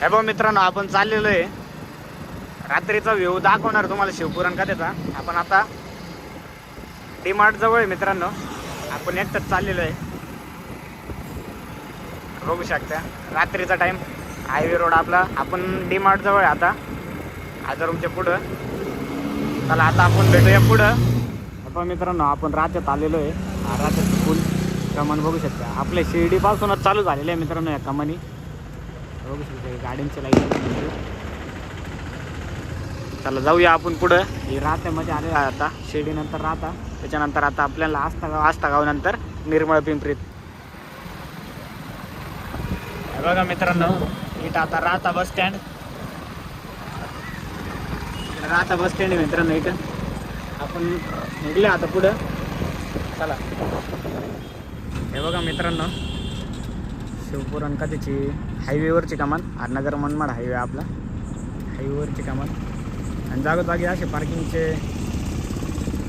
हे बघ मित्रांनो आपण चाललेलो आहे. रात्रीचा व्ह्यू दाखवणार तुम्हाला शिवपुराण कथेचा. आपण आता डी जवळ आहे मित्रांनो. आपण एकटंच चाललेलो आहे. बघू शकता रात्रीचा टाइम हायवे रोड आपला. आपण डी जवळ आहे आता. हजारूमच्या पुढं. चला आता आपण भेटूया पुढं. आपण मित्रांनो आपण राज्यात आलेलो आहे. राज्यात फुल कमान बघू शकता. आपल्या शिर्डीपासूनच चालू झालेलं आहे मित्रांनो या कमानी. बघू शकता गाड्यांची लाइट चला जाऊया आपण पुढं. हे राहत्यामध्ये आले आता. शिर्डीनंतर राहता. त्याच्यानंतर आता आपल्याला आस्था गाव आस्था गावनंतर निर्मळ पिंपरीत. हे बघा मित्रांनो इथं आता राहता बस स्टँड राहता बस स्टँड आहे मित्रांनो इथं. आपण निघले आता पुढं. चला. हे बघा मित्रांनो शिवपुराण का त्याची हायवेवरची कमान आरनगर मनमाड हायवे आपला. हायवेवरची कमान आणि जागोजागी असे पार्किंगचे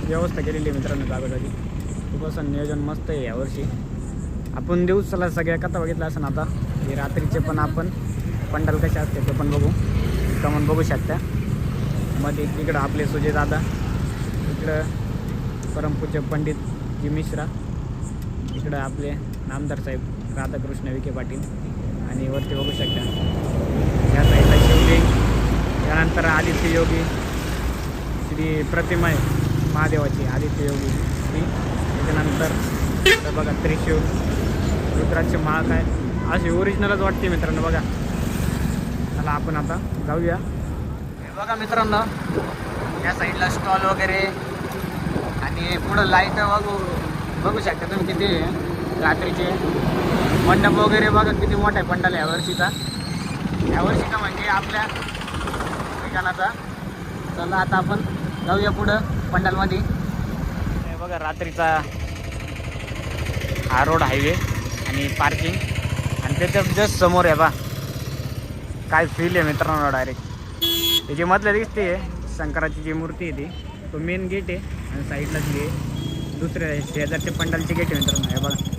व्यवस्था केलेली आहे मित्रांनो जागोजागी. खूप असं नियोजन मस्त आहे यावर्षी. आपण दिवसाला सगळ्या कथा बघितल्या असं आता हे रात्रीचे पण आपण पंडाल कसे असते ते पण बघू. कमान बघू शकता. मध्ये इकडं आपले सुजय दादा इकडं परमपूज्य पंडित जी मिश्रा इकडं आपले नामदार साहेब. राधाकृष्ण विखे पाटील आणि वरती बघू शकता. या साईडला शिवलिंग त्यानंतर आदित्य योगी श्री प्रतिमा आहे महादेवाची आदित्य योगी श्री. त्याच्यानंतर बघा त्रिशूळ रुद्राचे माळ आहे अशी ओरिजिनलच वाटते मित्रांनो बघा. चला आपण आता जाऊया. बघा मित्रांनो या साईडला स्टॉल वगैरे आणि पुढं लाइट बघू बघू शकता तुम्ही किती रात्रीचे मंडप वगैरे बघा किती मोठा आहे पंडाल या वर्षीचा. म्हणजे आपल्या ठिकाणाचा. चला आता आपण जाऊया पुढं पंडालमध्ये. बघा रात्रीचा हा रोड हायवे आणि पार्किंग. आणि त्याच्या जस्ट समोर आहे बा. काय फील आहे मित्रांनो डायरेक्ट त्याची मधल्या दिसते शंकराची जी मूर्ती आहे ती तो मेन गेट आहे आणि साईडला जी आहे दुसऱ्या शेजारचे पंडालचे गेट आहे मित्रांनो हे बघा.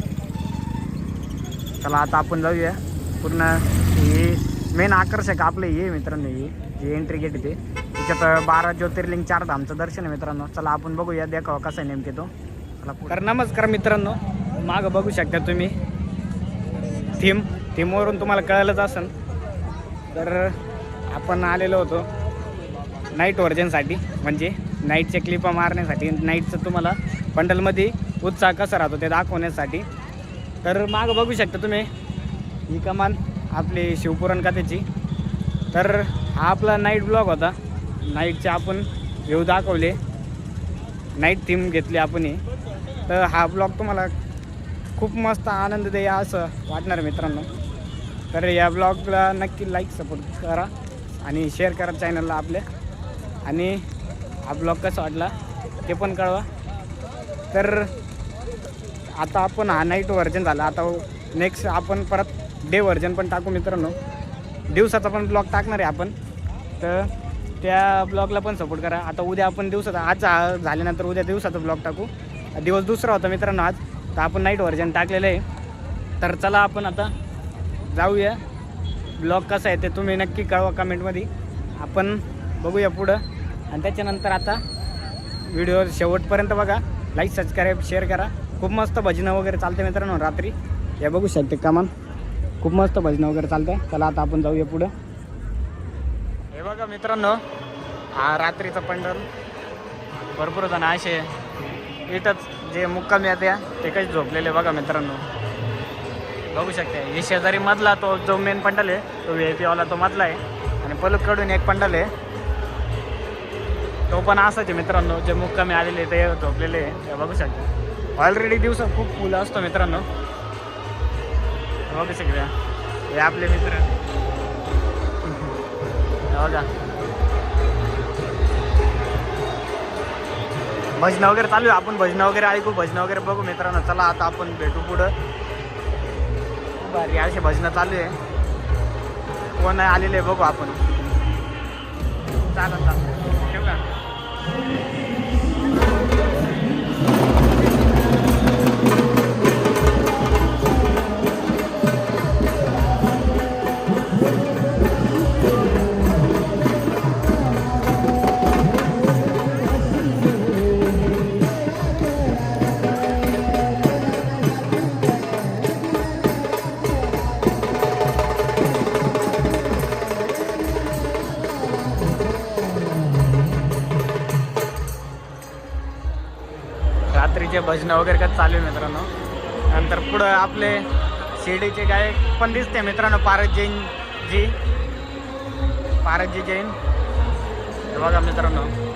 चला आता आपण जाऊया. पूर्ण हे मेन आकर्षक आपलं हे मित्रांनो हे जे एंट्री गेट ते. त्याच्यात बारा ज्योतिर्लिंग चार धामचं दर्शन आहे मित्रांनो. चला आपण बघूया देखावा कसा आहे नेमके तो. चला तर नमस्कार मित्रांनो मागं बघू शकता तुम्ही. थीम थीमवरून तुम्हाला कळलंच असेल तर आपण आलेलो होतो नाईट वर्जनसाठी म्हणजे नाईटच्या क्लिपा मारण्यासाठी नाईटचं तुम्हाला बंडलमध्ये उत्साह कसा राहतो ते दाखवण्यासाठी. तर मागं बघू शकता तुम्ही. ही कमान आपली शिवपुराण कथेची. तर हा आपला नाईट ब्लॉग होता. नाईटचे आपण व्ह्यू दाखवले. नाईट थीम घेतली आपण तर हा ब्लॉग तुम्हाला खूप मस्त आनंद दे असं वाटणार मित्रांनो. तर या ब्लॉगला नक्की लाईक सपोर्ट करा आणि शेअर करा चॅनलला आपल्या आणि हा ब्लॉग कसा वाटला ते पण कळवा. तर आता आपण हा नाईट व्हर्जन झाला. आता नेक्स्ट आपण परत डे व्हर्जन पण टाकू मित्रांनो. दिवसाचा पण ब्लॉग टाकणार आहे आपण. तर त्या ब्लॉगला पण सपोर्ट करा. आता उद्या आपण दिवसाचा आज झाल्यानंतर उद्या दिवसाचा ब्लॉग टाकू. दिवस दुसरा होता मित्रांनो आज. तर आपण नाईट व्हर्जन टाकलेलं आहे. तर चला आपण आता जाऊया. ब्लॉग कसा आहे ते तुम्ही नक्की कळवा कमेंटमध्ये आपण बघूया पुढं. आणि त्याच्यानंतर आता व्हिडिओ शेवटपर्यंत बघा. लाईक सबस्क्राईब शेअर करा. खूप मस्त भजनं वगैरे चालते मित्रांनो रात्री. हे बघू शकते कामान. खूप मस्त भजनं वगैरे चालतं चला आता आपण जाऊया पुढं. हे बघा मित्रांनो हा रात्रीचा पंढर. भरपूर जण असे इथंच जे मुक्काम आहेत ते काही झोपलेले बघा मित्रांनो. बघू शकते. हे शेजारी मधला तो जो मेन पंडल आहे तो व्ही आय पीवाला तो मधला आहे. आणि पलूकडून एक पंडल आहे. तो पण असायचे मित्रांनो जे मुक्कामी आलेले ते झोपलेले आहे. ते बघू शकते. ऑलरेडी दिवस खूप फुलं असतो मित्रांनो. बघू शकता. हे आपले मित्र. बघा. भजनं वगैरे चालू आहे. आपण भजनं वगैरे ऐकू भजनं वगैरे बघू मित्रांनो. चला आता आपण भेटू पुढं. खूप भारी असे भजनं चालू आहे. कोण आलेले बघू आपण. चालेल चालेल. ठेवू का? त्यांचे भजनं वगैरे का चालू आहे मित्रांनो. नंतर पुढं आपले शिर्डीचे गायक पण दिसते मित्रांनो पारस जैन जी. पारसजी जैन. बघा मित्रांनो.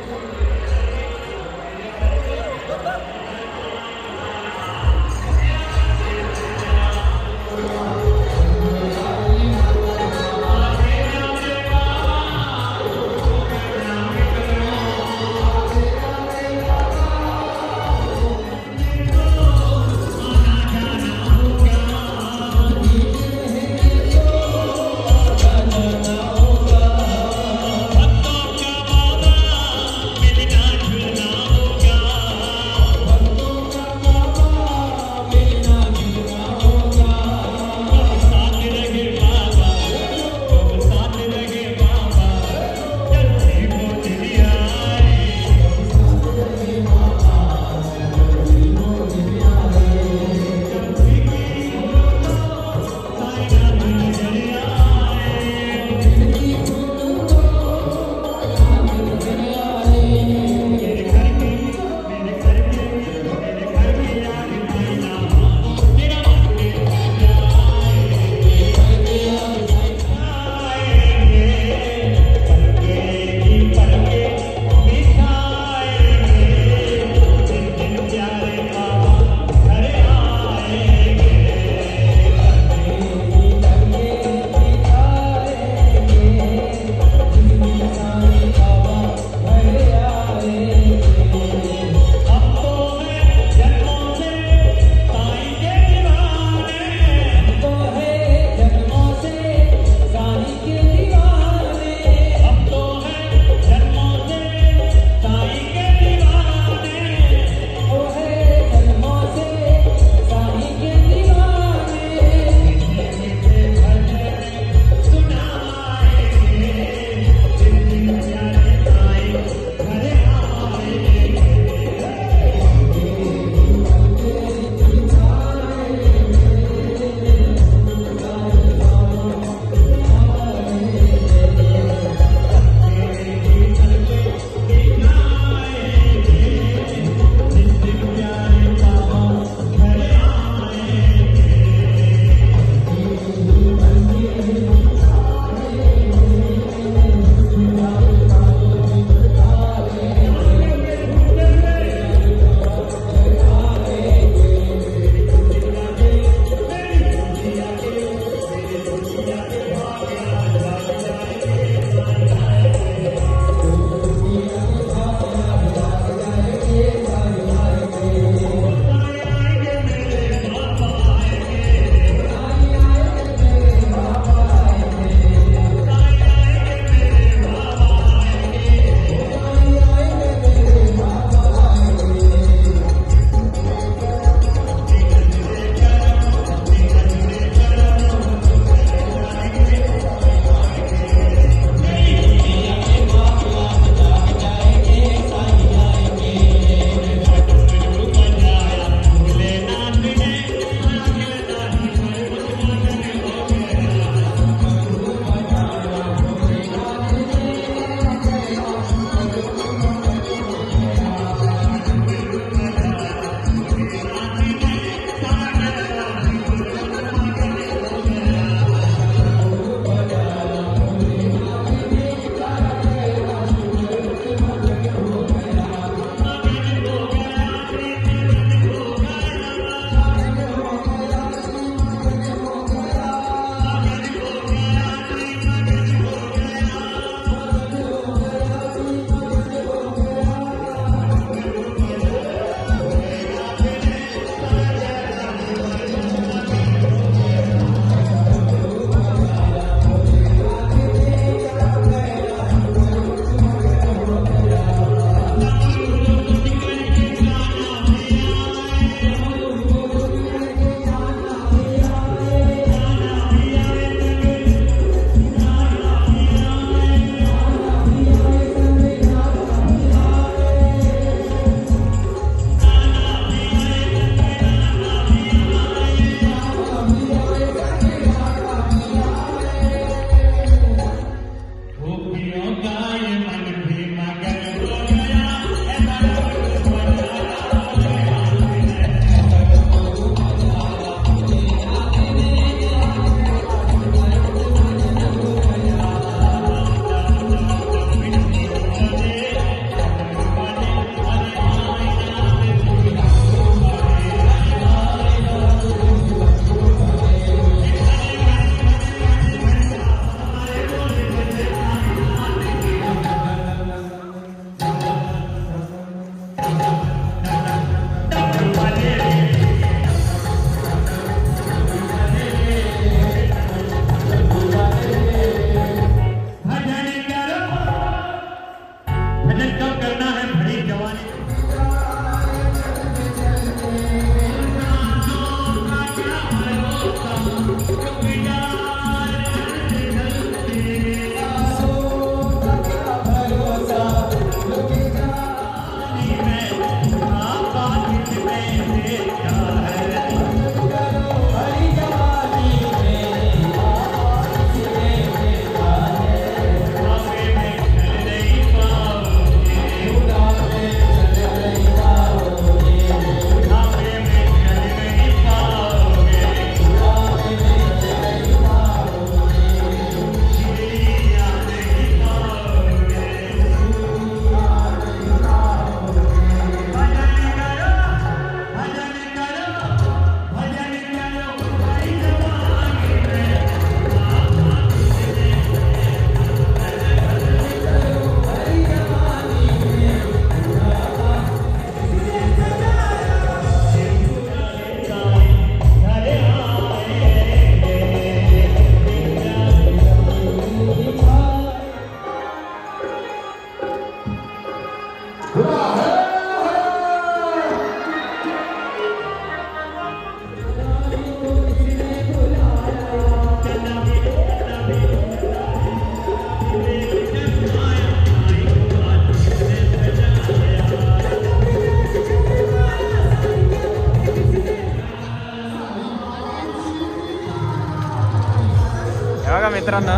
मित्रांनो.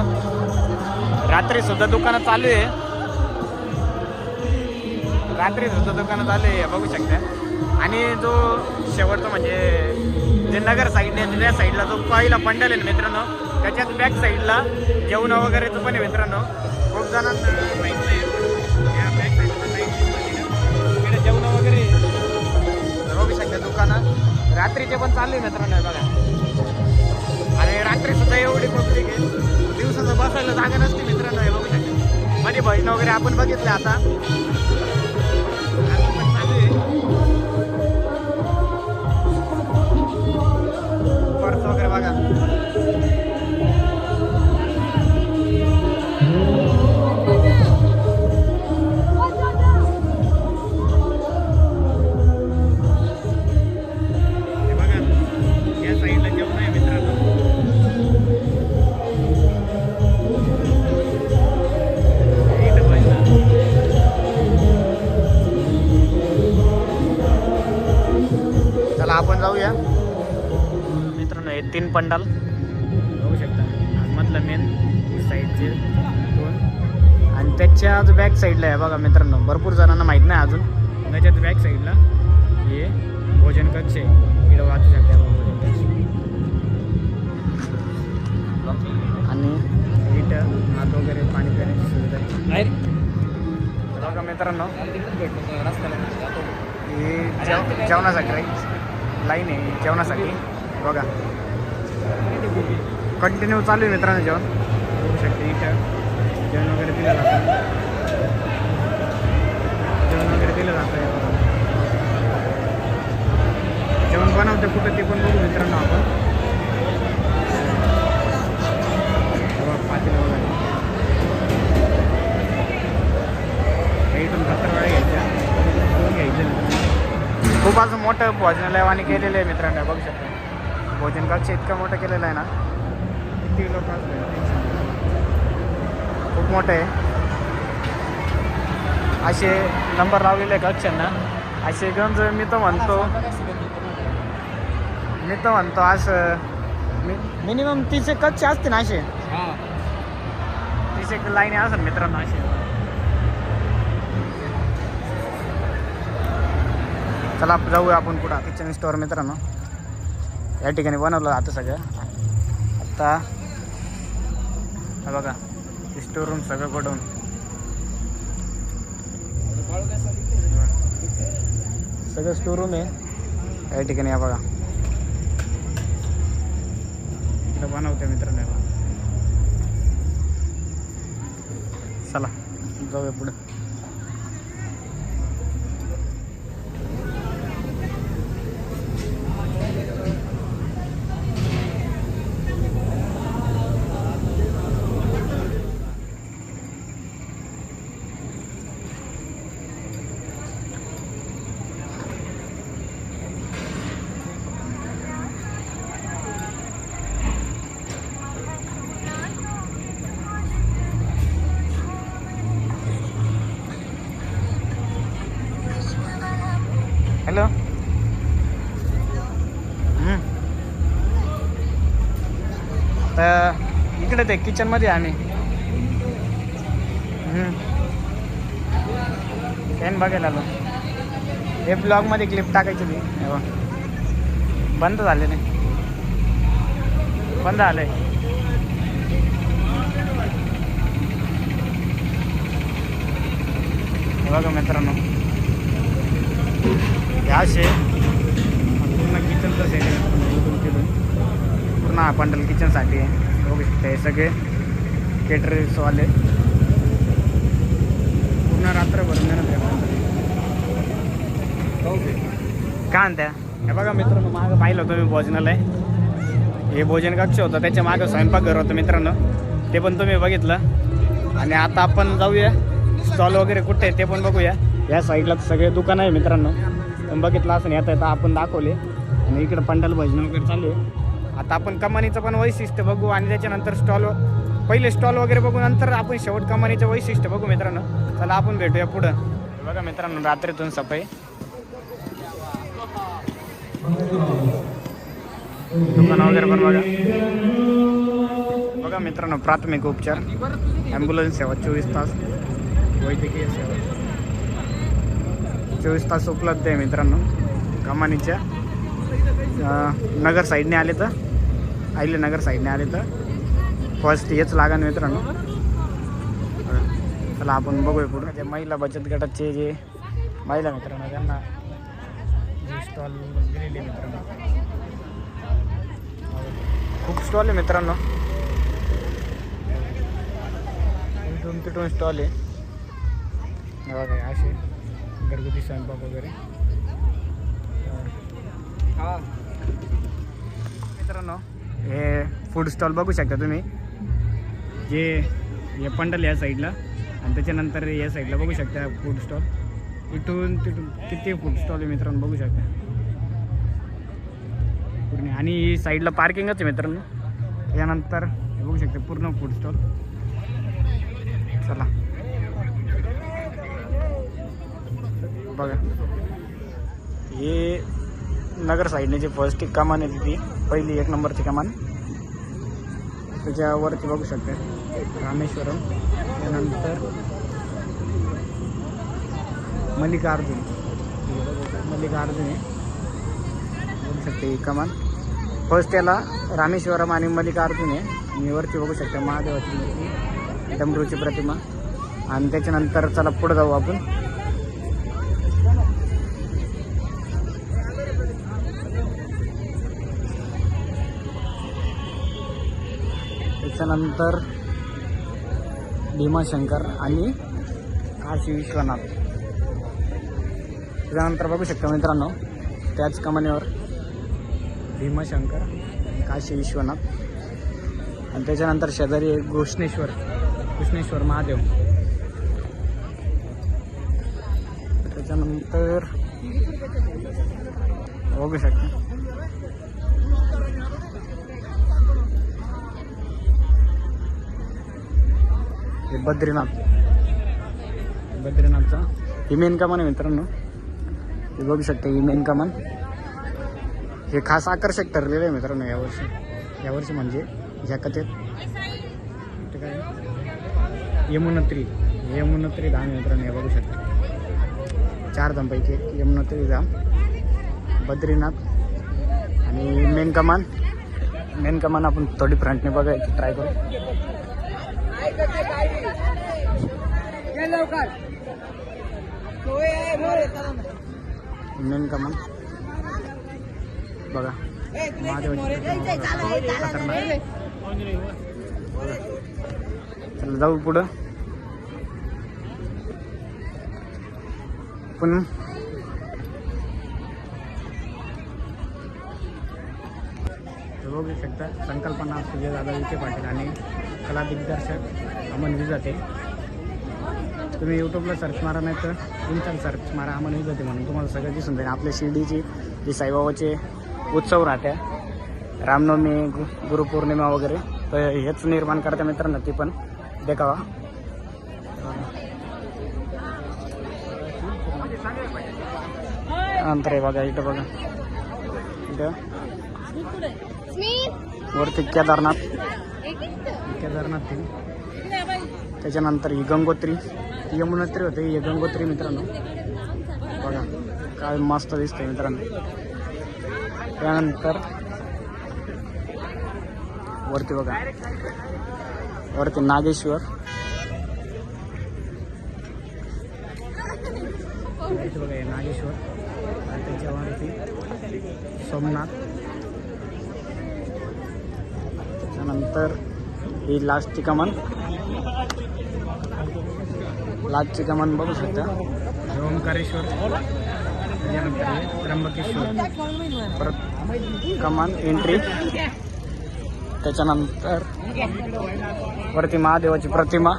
रात्री सुद्धा दुकानं चालू आहे. रात्री सुद्धा दुकानं चालू आहे बघू शकता. आणि जो शेवटचा म्हणजे जे नगर साईडने त्या साईडला जो पहिला पंडल आहे ना मित्रांनो त्याच्यात बॅक साईडला जेवण वगैरेचं पण आहे मित्रांनो. खूप जणांना माहीत या बॅक साईडला इकडे जेवण वगैरे. बघू शकता दुकानं. रात्रीचे पण चालू आहे मित्रांनो बघा. आणि रात्री सुद्धा एवढी पब्लिक आहे. बसायला जागा नसते मित्रांनो हे बघू शकता. मध्ये भजन वगैरे आपण बघितले आता. पंडाल. बघू शकता. मधलं मेन साईडचे दोन. आणि त्याच्या जो बॅक साईडला आहे बघा मित्रांनो. भरपूर जणांना माहीत नाही अजून. त्याच्यात बॅक साईडला हे भोजन कक्ष. आहे इकडं वाचू शकता भोजन कक्ष. आणि इथं हात वगैरे पाणी पिण्याची सुविधा. आहे. बघा मित्रांनो. हे जेव जेवणासाठी लाईन आहे जेवणासाठी. बघा. कंटिन्यू चालू आहे मित्रांनो जेवण. होऊ शकते इथं जेवण वगैरे दिलं जातं. जेवण वगैरे दिलं जातं जेवण बनवते कुठं ते पण बघू मित्रांनो आपण. घ्यायच्या खूप असं मोठं भोजनालयवाणी केलेलं आहे मित्रांनो बघू शकता. भोजन कक्ष इतकं मोठं केलेलं आहे ना. किती खूप मोठं आहे. असे नंबर लावलेले आहे कक्षांना असे गंज मी तर म्हणतो. मी तर म्हणतो असं. मिनिमम तीस एक कक्ष असते ना असे. एक लाईन असेल मित्रांनो असे. चला जाऊया आपण पुढं किचन स्टोअर मित्रांनो. या ठिकाणी बनवलं जातं सगळं. आता हा बघा स्टोर रूम सगळं कडून सगळं स्टोर रूम आहे. या ठिकाणी या बघा. इकडं बनवते मित्रांनो बघा. चला जाऊया पुढं. तर इकडे ते किचनमध्ये आम्ही. फॅन बघायला आलो. हे ब्लॉगमध्ये क्लिप टाकायची ती हे बंद झाले नाही. बंद झालंय हे बघा मित्रांनो. हे असे किचनचं सेट आहे. पूर्ण हा पंडल किचनसाठी आहे. बघू शकता हे सगळे केटरर्सवाले पूर्ण रात्रभर मेहनत करतात. काय म्हणत्या हे बघा मित्रांनो मागं पाहिलं होतं मी भोजनालय. हे भोजन कक्ष होतं त्याच्या मागं स्वयंपाकघर होतं मित्रांनो. ते पण तुम्ही बघितलं. आणि आता आपण जाऊया. स्टॉल वगैरे कुठे आहे ते पण बघूया. या साईडला सगळे दुकान आहे मित्रांनो. पण बघितलं असं येता येता आपण दाखवले. आणि इकडं पंडाल भजन वगैरे चालू आहे आता आपण कमानीचं पण वैशिष्ट्य बघू आणि त्याच्यानंतर स्टॉल पहिले स्टॉल वगैरे बघू नंतर आपण शेवट कमानीचं वैशिष्ट्य बघू मित्रांनो. चला आपण भेटूया पुढं. बघा मित्रांनो रात्रीतून सफाई. दुकान वगैरे पण बघा. बघा मित्रांनो प्राथमिक उपचार. ॲम्ब्युलन्स सेवा चोवीस तास. वैद्यकीय सेवा. चोवीस तास उपलब्ध आहे मित्रांनो कमानीच्या. नगर साईडने आले तर आईले नगर साईडने आले तर. फर्स्ट हेच लागा मित्रांनो. चला आपण बघूया पुढे. त्या महिला बचत गटाचे जे महिला मित्रांनो त्यांना जे स्टॉल दिलेले मित्रांनो. खूप स्टॉल आहे मित्रांनो. इथून तिथून स्टॉल आहे असे घरगुती स्वयंपाक वगैरे. मित्रांनो हे फूड स्टॉल बघू शकता तुम्ही. जे हे पंडल या साईडला आणि त्याच्यानंतर या साईडला बघू शकता फूड स्टॉल इथून तिथून किती फूड स्टॉल आहे मित्रांनो बघू शकता. पूर्ण आणि ही साईडला पार्किंगच आहे मित्रांनो. त्यानंतर बघू शकता पूर्ण फूड स्टॉल चला. बघा. हे नगर साईडने जी फर्स्ट एक कमान आहे ती. पहिली एक नंबरची कमान. त्याच्यावरती बघू शकते. रामेश्वरम. त्यानंतर मल्लिकार्जुन. मल्लिकार्जुन आहे. बघू शकते ही कमान. फर्स्ट याला रामेश्वरम आणि मल्लिकार्जुन आहे. आणि वरती बघू शकता महादेवाची मूर्ती. डमरूची प्रतिमा. आणि त्याच्यानंतर चला पुढे जाऊ आपण. त्याच्यानंतर भीमाशंकर आणि काशी विश्वनाथ. त्याच्यानंतर बघू शकता मित्रांनो त्याच कमानीवर भीमाशंकर काशी विश्वनाथ. आणि त्याच्यानंतर शेजारी एक घोषणेश्वर घोषणेश्वर महादेव. त्याच्यानंतर बघू शकता. बद्रीनाथ. बद्रीनाथचा. ही मेन कमान आहे मित्रांनो. हे बघू शकता ही मेन कमान. हे खास आकर्षक ठरलेलं आहे मित्रांनो यावर्षी यावर्षी म्हणजे ह्या कथेत. ते काय यमुनोत्री यमुनोत्री धाम मित्रांनो हे बघू शकता. चार धामपैकी एक यमुनोत्री धाम बद्रीनाथ आणि मेन कमान. मेन कमान आपण थोडी फ्रंटने बघायची ट्राय करू. मेन कमान बघा. चला जाऊ पुढं. पण बघू शकता संकल्पना सुजय दादा विखे पाटील आणि कला दिग्दर्शक अमन विजाते. तुम्ही यूट्यूबला सर्च मारा नाही तर तुमच्या सर्च मारा अमन विजाते म्हणून तुम्हाला सगळं दिसून जाईल. आपल्या शिर्डीची जी साईबाबाचे उत्सव राहत्या रामनवमी गु गुरुपौर्णिमा वगैरे तर हेच निर्माण करता मित्रांनो ती पण देखावा. नंतर हे बघा इथं बघा. इथं. वरती केदारनाथ. केदारनाथ त्याच्यानंतर ही गंगोत्री. ती यमुनोत्री होते ही गंगोत्री मित्रांनो. बघा काय मस्त दिसतंय मित्रांनो. त्यानंतर वरती बघा. वरती नागेश्वर. बघा नागेश्वर. आणि त्याच्यावरती सोमनाथ. त्याच्यानंतर ही लास्टची कमान लास्टची कमान बघू शकता. ओंकारेश्वर. त्याच्यानंतर त्र्यंबकेश्वर. परत कमान एंट्री त्याच्यानंतर वरती महादेवाची प्रतिमा.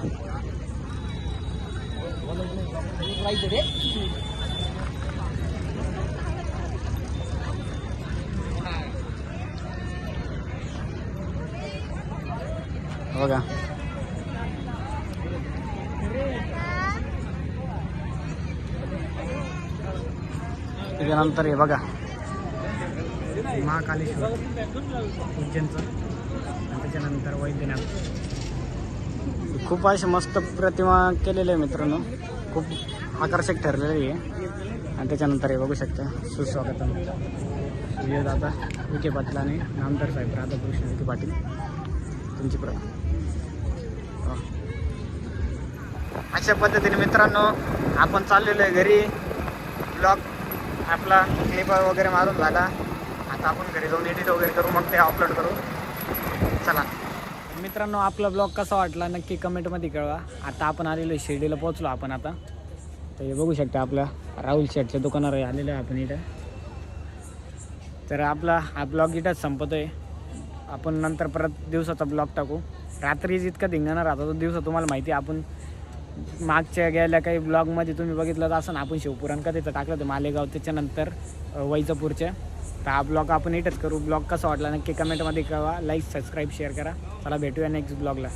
बघा. त्याच्यानंतर हे बघा. महाकालेश्वर. उज्जैनचं. आणि त्याच्यानंतर वैद्यनाथ. खूप असे मस्त प्रतिमा केलेले आहे मित्रांनो. खूप आकर्षक ठरलेली आहे. आणि त्याच्यानंतर हे बघू शकता. सुस्वागतम. सूर्य दादा विखे पाटील आणि नामदार साहेब राधाकृष्ण विखे पाटील. तुमची प्र अशा पद्धतीने मित्रांनो आपण चाललेलो आहे घरी. ब्लॉग आपला क्लिप वगैरे मारून झाला. आता आपण घरी जाऊन एडिट वगैरे करू मग ते अपलोड करू. चला. मित्रांनो आपला ब्लॉग कसा वाटला नक्की कमेंटमध्ये कळवा. आता आपण आलेलो शिर्डीला पोहोचलो आपण आता. तर हे बघू शकता आपल्या राहुल शेटच्या दुकानावर आलेलो आहे आपण इथं. तर आपला हा ब्लॉग इथंच संपतो आहे आपण नंतर परत दिवसाचा ब्लॉग टाकू. रात्री जितका धिंगाणा राहतो तो दिवसा तुम्हाला माहिती आहे. आपण मागच्या गेल्या काही ब्लॉगमध्ये तुम्ही बघितलं असं ना आपण शिवपुराण का तिथं टाकलं होतं मालेगाव त्याच्यानंतर अ, वैजापूरच्या तर हा ब्लॉग आपण इटच करू. ब्लॉग कसा वाटला नक्की कमेंटमध्ये कळवा. लाईक सबस्क्राईब शेअर करा. चला भेटूया नेक्स्ट ब्लॉगला